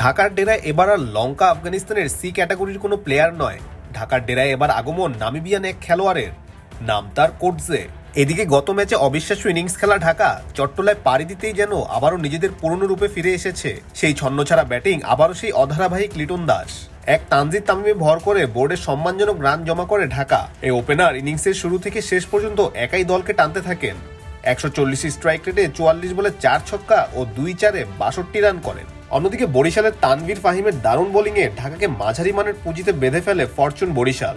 ঢাকার ডেরায় এবার আর লঙ্কা আফগানিস্তানের সি ক্যাটাগরির কোনো প্লেয়ার নয়। ঢাকার ডেরায় এবার আগমন নামিবিয়ান এক খেলোয়াড়ের। নাম তার কোটজে এদিকে গত ম্যাচে অবিশ্বাস্য ইনিংস খেলা ঢাকা চট্টলায় পাড়ি দিতেই যেন আবারও নিজেদের পুরনো রূপে ফিরে এসেছে। সেই ছন্নছাড়া ব্যাটিং আবারও সেই অধারাবাহিক লিটন দাস। এক তানজিদ তামিমে ভর করে বোর্ডে সম্মানজনক রান জমা করে ঢাকা। এই ওপেনার ইনিংসের শুরু থেকে শেষ পর্যন্ত একাই দলকে টানতে থাকেন। একশো চল্লিশ স্ট্রাইক রেটে চুয়াল্লিশ বলে চার ছক্কা ও দুই চারে বাষট্টি রান করেন। অন্যদিকে বরিশালের তানভীর ফাহিমের দারুণ বোলিংয়ে ঢাকাকে মাঝারি মানের পুঁজিতে বেঁধে ফেলে ফরচুন বরিশাল।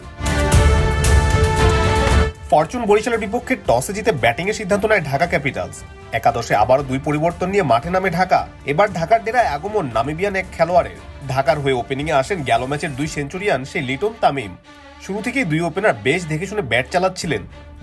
ফরচুন বরিশালের বিপক্ষে টসে জিতে ব্যাটিংয়ের সিদ্ধান্ত নেয় ঢাকা ক্যাপিটালস। একাদশে আবারও দুই পরিবর্তন নিয়ে মাঠে নামে ঢাকা। এবার ঢাকার ডেরায় আগমন নামিবিয়ান এক খেলোয়াড়ের। ঢাকার হয়ে ওপেনিংয়ে আসেন গেল ম্যাচের দুই সেঞ্চুরিয়ান সেই লিটন তামিম। শুরু থেকেই দুই ওপেনার বেশ দেখে শুনে ব্যাট চালাচ্ছিলেন।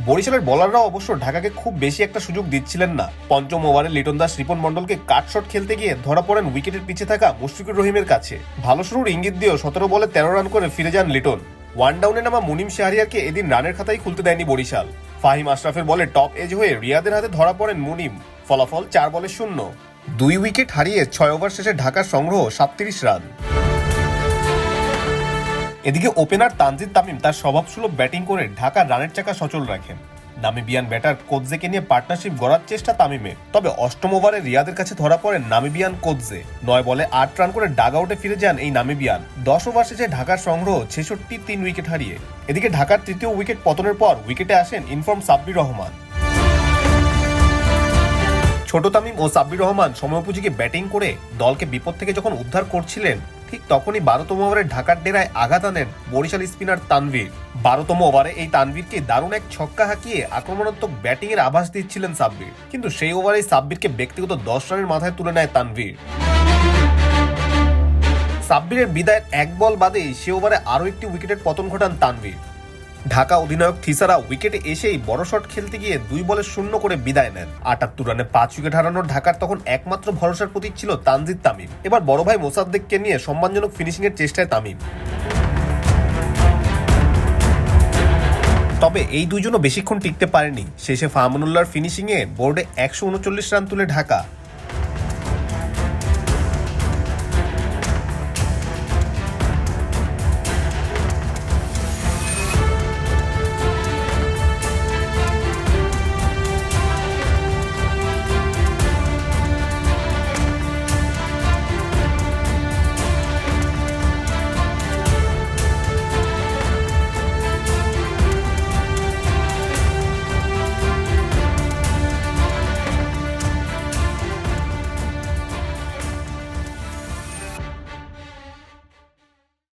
বরিশালের বোলাররাও অবশ্য ঢাকাকে খুব বেশি একটা সুযোগ দিচ্ছিলেন না। পঞ্চম ওভারে লিটন দাস, রিপন মন্ডলকে কাট শট খেলতে গিয়ে ধরা পড়েন উইকেটের পিছে থাকা মুশফিকুর রহিমের কাছে। ভালো শুরুর ইঙ্গিত দিয়েও সতেরো বলে তেরো রান করে ফিরে যান লিটন। ওয়ান ডাউনে নামা মুনিম শাহরিয়ারকে এদিন রানের খাতাই খুলতে দেয়নি বরিশাল। ফাহিম আশরাফের বলে টপ এজ হয়ে রিয়াদের হাতে ধরা পড়েন মুনিম। ফলাফল চার বলে শূন্য। দুই উইকেট হারিয়ে ছয় ওভার শেষে ঢাকার সংগ্রহ সাতত্রিশ রান। এদিকে ওপেনার তানজিদ তামিম তার স্বভাবসুলভ ব্যাটিং করে ঢাকার রানের চাকা সচল রাখেন। নামিবিয়ান ব্যাটার কোদজেকে নিয়ে পার্টনারশিপ গড়ার চেষ্টা তামিমের। তবে অষ্টম ওভারে রিয়াদের কাছে ধরা পড়েন নামিবিয়ান কোদজে। নয় বলে আট রান করে ডাগ আউটে ফিরে যান এই নামিবিয়ান। দশ ওভার শেষে ঢাকার সংগ্রহ ছেষট্টি তিন উইকেট হারিয়ে। এদিকে ঢাকার তৃতীয় উইকেট পতনের পর উইকেটে আসেন ইনফর্ম সাব্বির রহমান। ছোট তামিম ও সাব্বির রহমান সময়োপযোগী ব্যাটিং করে দলকে বিপদ থেকে যখন উদ্ধার করছিলেন ঠিক তখনই বারোতম ওভারে ঢাকার ডেরায় আঘাত আনেন বরিশাল স্পিনার তানভীর। বারোতম ওভারে এই তানভীরকে দারুণ এক ছক্কা হাঁকিয়ে আক্রমণাত্মক ব্যাটিং এর আভাস দিচ্ছিলেন সাব্বির। কিন্তু সেই ওভারেই সাব্বিরকে ব্যক্তিগত দশ রানের মাথায় তুলে নেয় তানভীর। সাব্বিরের বিদায়ের এক বল বাদেই সে ওভারে আরও একটি উইকেটের পতন ঘটান তানভীর। ঢাকা অধিনায়ক থিসারা উইকেটে এসেই বড় শট খেলতে গিয়ে দুই বলে শূন্য করে বিদায় নেন। আটাত্তর রানে পাঁচ উইকেট হারানোর ঢাকার তখন একমাত্র ভরসার প্রতীক ছিল তানজিদ তামিম। এবার বড় ভাই মোসাদ্দেককে নিয়ে সম্মানজনক ফিনিশিং এর চেষ্টায় তামিম। তবে এই দুজনও বেশিক্ষণ টিকতে পারেনি। শেষে ফাহমানুল্লাহর ফিনিশিংয়ে বোর্ডে একশো উনচল্লিশ রান তুলে ঢাকা।